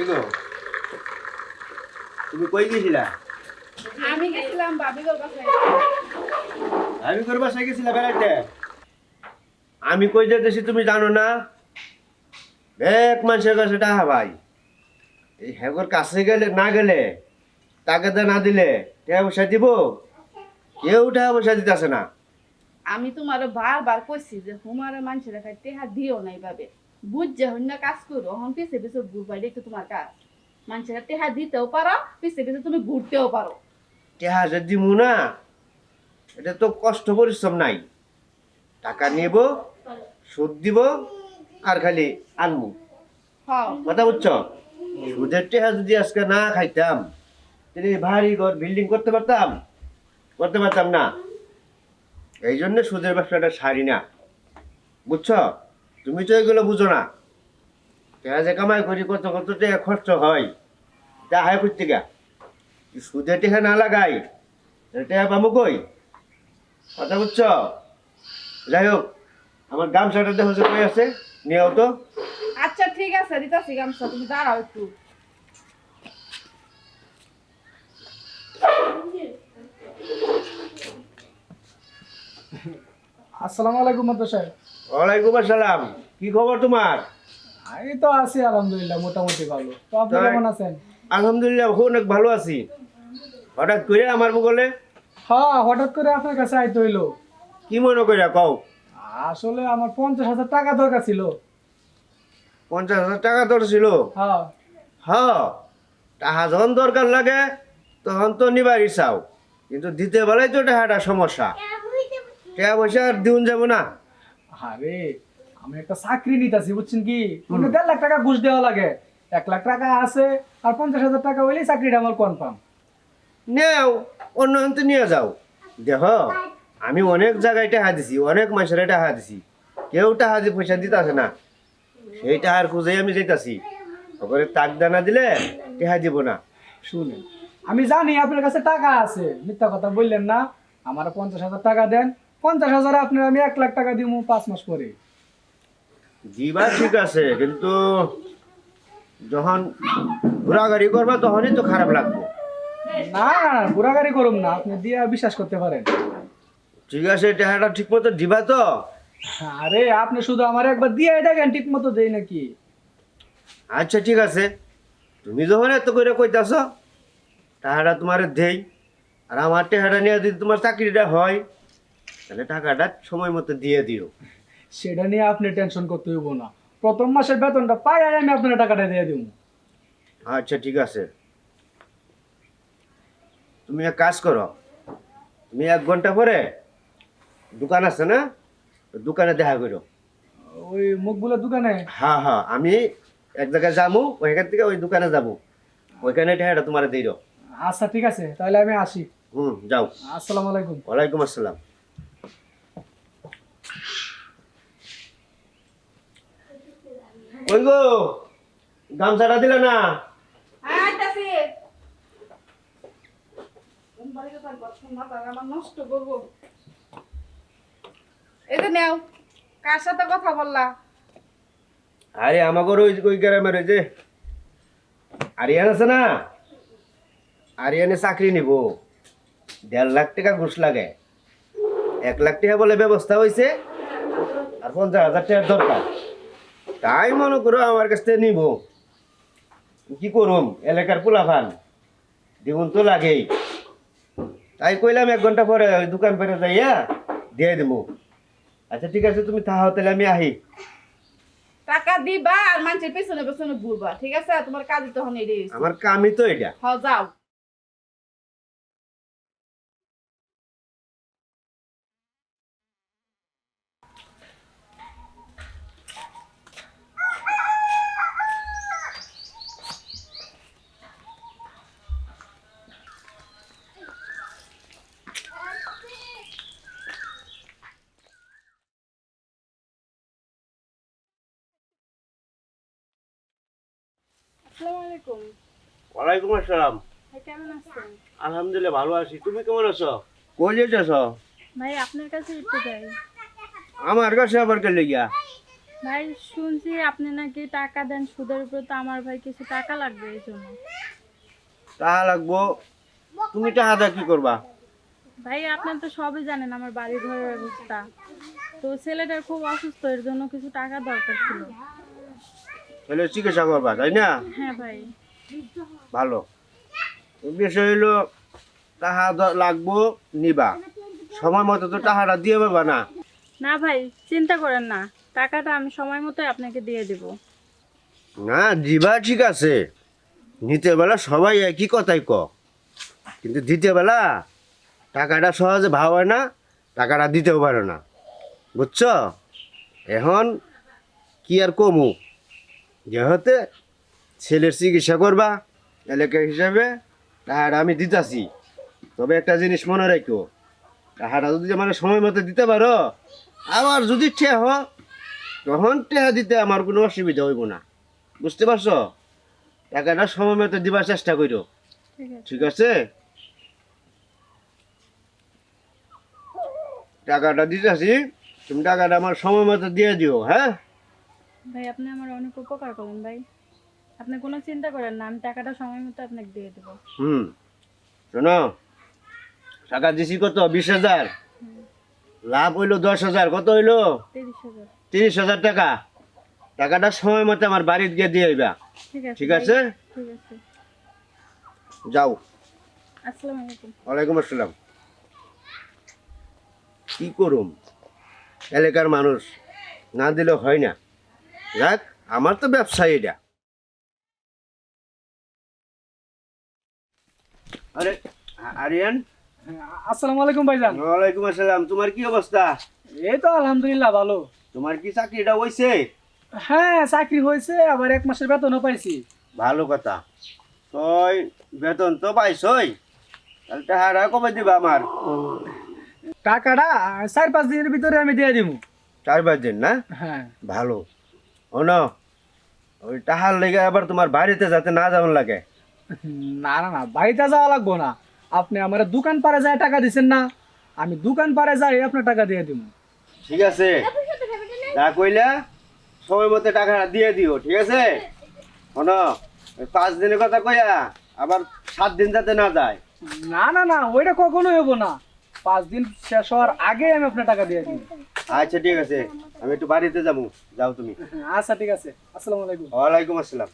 কি গো তুমি কই গেছিলা? আমি গেছিলাম বাবি বাসায়। আমি করবা গেছিলা বেড়াইতে? আমি কই যেতেছি তুমি জানো না? এক মানুষের কাছে টাকা ভাই। এই হেগর কাছে গেলে না গেলে তাকে তো না দিলে টাকা পয়সা দিব? কেউ টাকা পয়সা দিতেছে না। আমি তোমার বারবার কইছি যে হুমারে মানুষের খাই টেহা দিও নাই ভাবে বুঝছে হন্য কাজ করো। হন পিছে পিছে ঘুরবাই দেখো তোমার কাজ। মানুষের টেহা দিতেও পারো পিছে পিছে তুমি ঘুরতেও পারো। টাকা যে দিমু না এটা তো কষ্ট পরিশ্রম নাই। টাকা নেব সুদ দিব আর খালি আনমু। হ্যাঁ। কথা বুঝছ? সুদের টাকা যদি আজকে না খাইতাম তাহলে ভারী ঘর বিল্ডিং করতে পারতাম? করতে পারতাম না। এই জন্য সুদের ব্যবসাটা সারি না। বুঝছ? তুমি তো এগুলো বুঝো না। টাকা যে কামাই করি কত কত টাকা খরচ হয়। তা হায় করতে গা সুদের টাকা না লাগাই? টাকা পাবো কই? কথা বুঝছ? যাই হোক আমার গামছাটা দেখো যে কই আছে। নিয়েও তো। আচ্ছা ঠিক আছে দিতাছি গামছা তুমি দাঁড়াও একটু। আসসালামু আলাইকুম সাহেব ওয়ালাইকুম আসসালাম। কি খবর তোমার? এই তো আছি আলহামদুলিল্লাহ মোটামুটি ভালো। তো আপনি? কেমন আছেন? আলহামদুলিল্লাহ অনেক ভালো আছি। হঠাৎ করে আমার বগলে? হ্যাঁ হঠাৎ করে আপনার কাছে আইতে হইল। কি মনে করে কও? আসলে আমার পঞ্চাশ হাজার টাকা দরকার ছিল। পঞ্চাশ হাজার টাকা তোর ছিল? হ্যাঁ। হ টাকা যখন দরকার লাগে তখন তো নিবারই চাও। কিন্তু দিতে বেলায় তো টাকাটা সমস্যা। টাকা পয়সা আর দিউন যাব না। আরে আমি একটা চাকরি নিতেছি বুঝছেন কি? মানে দেড় লাখ টাকা ঘুষ দেওয়া লাগে। এক লাখ টাকা আছে আর পঞ্চাশ হাজার টাকা হইলেই চাকরিটা আমার কনফার্ম নেও অন্য অন্তে নিয়ে যাও। দেখ আমি অনেক জায়গায় টাকা দিছি অনেক মানুষের টাকা দিছি। কেউ টাকা দিয়ে পয়সা দিতেছে না। সেই টাকার খুঁজেই আমি যেতেছি ওপরে তাক দানা দিলে টাকা দিব না। শুনেন আমি জানি আপনার কাছে টাকা আছে মিথ্যা কথা বললেন না। আমার পঞ্চাশ হাজার টাকা দেন পঞ্চাশ হাজার আপনার আমি এক লাখ টাকা দিব পাঁচ মাস পরে। দিবা ঠিক আছে কিন্তু যখন ঘোরাঘুরি করবা তখনই তো খারাপ লাগবে। না ঘোরাঘুরি করুন না আপনি দিয়ে বিশ্বাস করতে পারেন। ঠিক আছে টাকাটা ঠিক মতো দিবা তো? আরে আপনি শুধু আমার একবার দিয়ে দেখেন ঠিক মতো দেই নাকি? আচ্ছা ঠিক আছে। তুমি যখন এত করে কইতাছ টাকাটা তোমার দেই। আর আমার টাকাটা নিয়ে যদি তোমার চাকরিটা হয় তাহলে টাকাটা সময় মতো দিয়ে দিও। সেটা নিয়ে আপনি টেনশন করতে হইব না। প্রথম মাসের বেতনটা পাই আর আমি আপনার টাকাটা দিয়ে দিব আচ্ছা ঠিক আছে। তুমি এক কাজ করো। তুমি এক ঘণ্টা পরে দোকান আছে না? দোকানে দেখা করো। ওই মুখগুলোর দোকানে? হ্যাঁ হ্যাঁ আমি এক জায়গায় যাব ওইখান থেকে ওই দোকানে যাব। ওইখানে টাকাটা তোমার দিয়ে দাও। আচ্ছা ঠিক আছে তাহলে আমি আসি। হুম যাও। আসসালামু আলাইকুম। ওয়ালাইকুম আসসালাম। ওই গো গামছাটা দিলে না? হ্যাঁ নষ্ট করব? এই নেও কার সাথে কথা বললা? আরে আমাকে ওই ওই গ্রামের ওই যে আরিয়ান আছে না? আরিয়ানে চাকরি নিব। দেড় লাখ টাকা ঘুষ লাগে। এক লাখ টাকা বলে ব্যবস্থা হয়েছে আর পঞ্চাশ হাজার টাকার দরকার। তাই মনে করো আমার কাছ থেকে নিব। কি করুম? এলাকার পোলাফান দিগুন তো লাগেই। তাই কইলাম এক ঘণ্টা পরে ওই দোকান পরে যাইয়া দিয়ে দেবো আচ্ছা ঠিক আছে তুমি তাহা তাহলে আমি আহি। টাকা দিবা আর মানুষের পেছনে পেছনে ঘুরবা ঠিক আছে? তোমার কাজ তখন গেছে। আমার কামই তো এটা। হ যাও। আলাইকুম। ওয়ালাইকুম আসসালাম। ভাই কেমন আছেন? আলহামদুলিল্লাহ ভালো আছি। তুমি কেমন আছো? কই যেতেছ ভাই আপনার কাছে একটু যাই। আমার কাছে আবার কে লেগিয়া? ভাই শুনছি আপনি নাকি টাকা দেন সুদের উপর তো আমার ভাই কিছু টাকা লাগবে এই জন্য। টাকা লাগবো? তুমি টাকা দা কি করবা? ভাই আপনি তো সবই জানেন আমার বাড়ি ঘরের অবস্থা। তো ছেলেটার খুব অসুস্থ এর জন্য কিছু টাকা দরকার ছিল। তাহলে চিকিৎসা করবা তাই না? হ্যাঁ ভাই। ভালো। বিষয় হইল টাকা লাগবো নিবা। সময় মতো তো টাকাটা দিয়ে পাবা না। না ভাই চিন্তা করেন না। টাকাটা আমি সময় মতো আপনাকে দিয়ে দেব। না দিবা ঠিক আছে। নিতে বেলা সবাই একই কথাই ক। কিন্তু দিতে বেলা টাকাটা সহজে ভাব হয় না টাকাটা দিতেও পারে না। বুঝছ? এখন কি আর কমু? যেহেতু ছেলের চিকিৎসা করবা এলাকা হিসাবে টাকাটা আমি দিতাছি। তবে একটা জিনিস মনে রাখো টাকাটা যদি মানে সময় মতো দিতে পারো আবার যদি ঠেহ তখন টেহা দিতে আমার কোনো অসুবিধা হইব না। বুঝতে পারছ? টাকাটা সময় মতো দিবার চেষ্টা করো ঠিক আছে। ঠিক আছে? টাকাটা দিতেছি তুমি টাকাটা আমার সময় মতো দিয়ে দিও হ্যাঁ? ভাই আপনি আমার অনেক উপকার করেন ভাই। আপনি কোনো চিন্তা করেন না আমি টাকাটা সময় মতো আপনাকে দিয়ে দেবো। হুম। শোনো টাকা দিছি কত? বিশ হাজার। লাভ হইল দশ হাজার। কত হইল? তিরিশ হাজার। টাকা। টাকাটা সময় মতো আমার বাড়িতে গিয়ে দিয়ে আইবা। ঠিক আছে যাও। ওয়ালাইকুম আসসালাম। কি করুম? এলাকার মানুষ না দিলে হয় না। যাক আমার তো ব্যবসা এটা। আরে আরিয়ান? আসসালামু আলাইকুম ভাইজান। ওয়ালাইকুম আসসালাম তোমার কি অবস্থা? এই তো আলহামদুলিল্লাহ ভালো। তোমার কি চাকরিটা হইছে? হ্যাঁ চাকরি হয়েছে আবার এক মাসের বেতনও পাইছি। ভালো কথা। তুই বেতন তো পাইছই। তাহলে টাকাটা কবে দিবা আমার? টাকাটা চার পাঁচ দিনের ভিতরে আমি দিয়ে দিব চার পাঁচ দিন না? হ্যাঁ। ভালো। শোনো ওই টাহার লেগে আবার তোমার বাড়িতে যাতে না যাওয়ার লাগে। না না না বাড়িতে যাওয়া লাগবো না। আপনি আমার দোকান পারে যায় টাকা দিচ্ছেন না। আমি দোকান পারে যাই আপনার টাকা দিয়ে দিব ঠিক আছে? যা কইলা সময় মতো টাকাটা দিয়ে দিও ঠিক আছে? শোনো পাঁচ দিনের কথা কইয়া আবার সাত দিন যাতে না যায়। না না না ওইটা কখনোই হব না। পাঁচ দিন শেষ হওয়ার আগে আমি আপনার টাকা দিয়ে দিব আচ্ছা ঠিক আছে। আমি একটু বাড়িতে যাব। যাও তুমি। আচ্ছা ঠিক আছে। আসসালামু আলাইকুম। ওয়ালাইকুম আসসালাম।